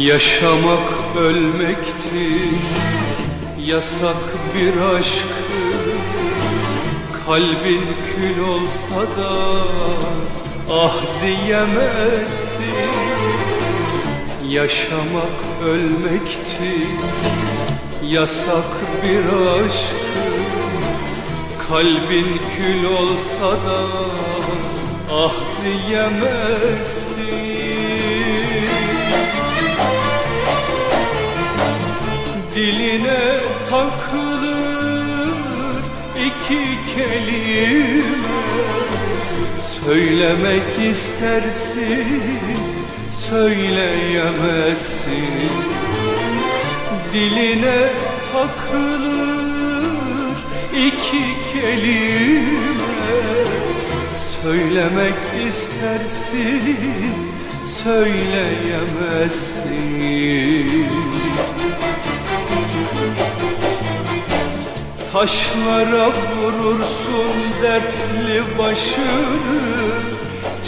Yaşamak ölmektir. Yasak bir aşkı Kalbin kül olsa da Ah diyemezsin. Yaşamak ölmektir. Yasak bir aşkı Kalbin kül olsa da Ah diyemezsin kelime. Söylemek istersin, söyleyemezsin. Diline takılır iki kelime. Söylemek istersin, söyleyemezsin Taşlara vurursun dertli başını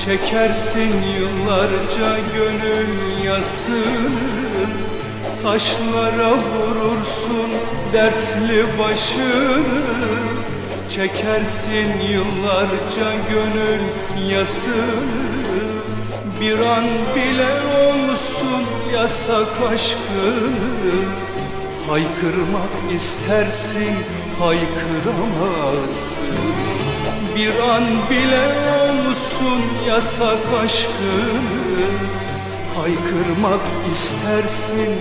Çekersin yıllarca gönül yasını. Taşlara vurursun dertli başını Çekersin yıllarca gönül yasını. Bir an bile olsun yasak aşkını Haykırmak istersin haykıramazsın Bir an bile olsun yasak aşkını Haykırmak istersin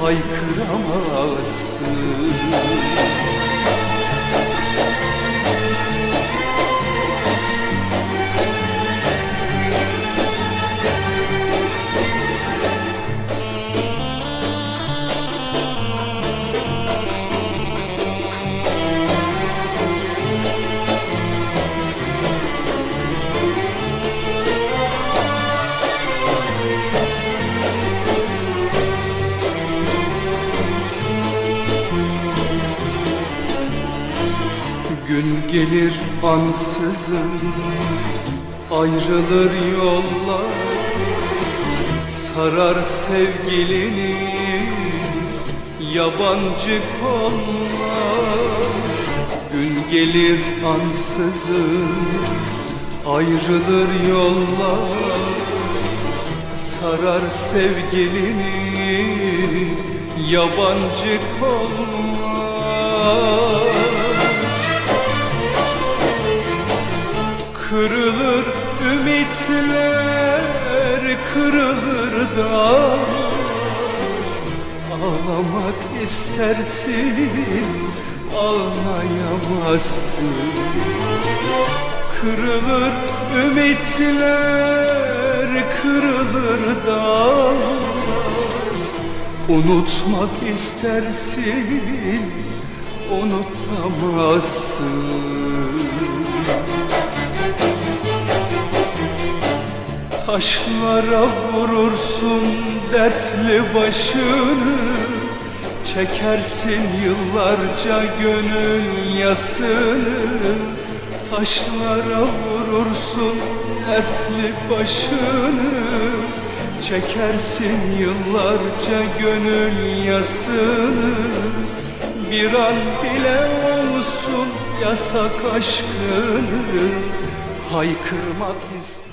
haykıramazsın Gün gelir ansızın Ayrılır yollar Sarar sevgilini Yabancı kollar. Gün gelir ansızın Ayrılır yollar Sarar sevgilini Yabancı kollar Kırılır ümitler, kırılır da. Ağlamak istersin, ağlayamazsın. Kırılır ümitler, kırılır da. Unutmak istersin, unutamazsın Taşlara vurursun dertli başını Çekersin yıllarca gönül yasını. Taşlara vurursun dertli başını Çekersin yıllarca gönül yasını. Bir an bile olsun yasak aşkını Haykırmak ister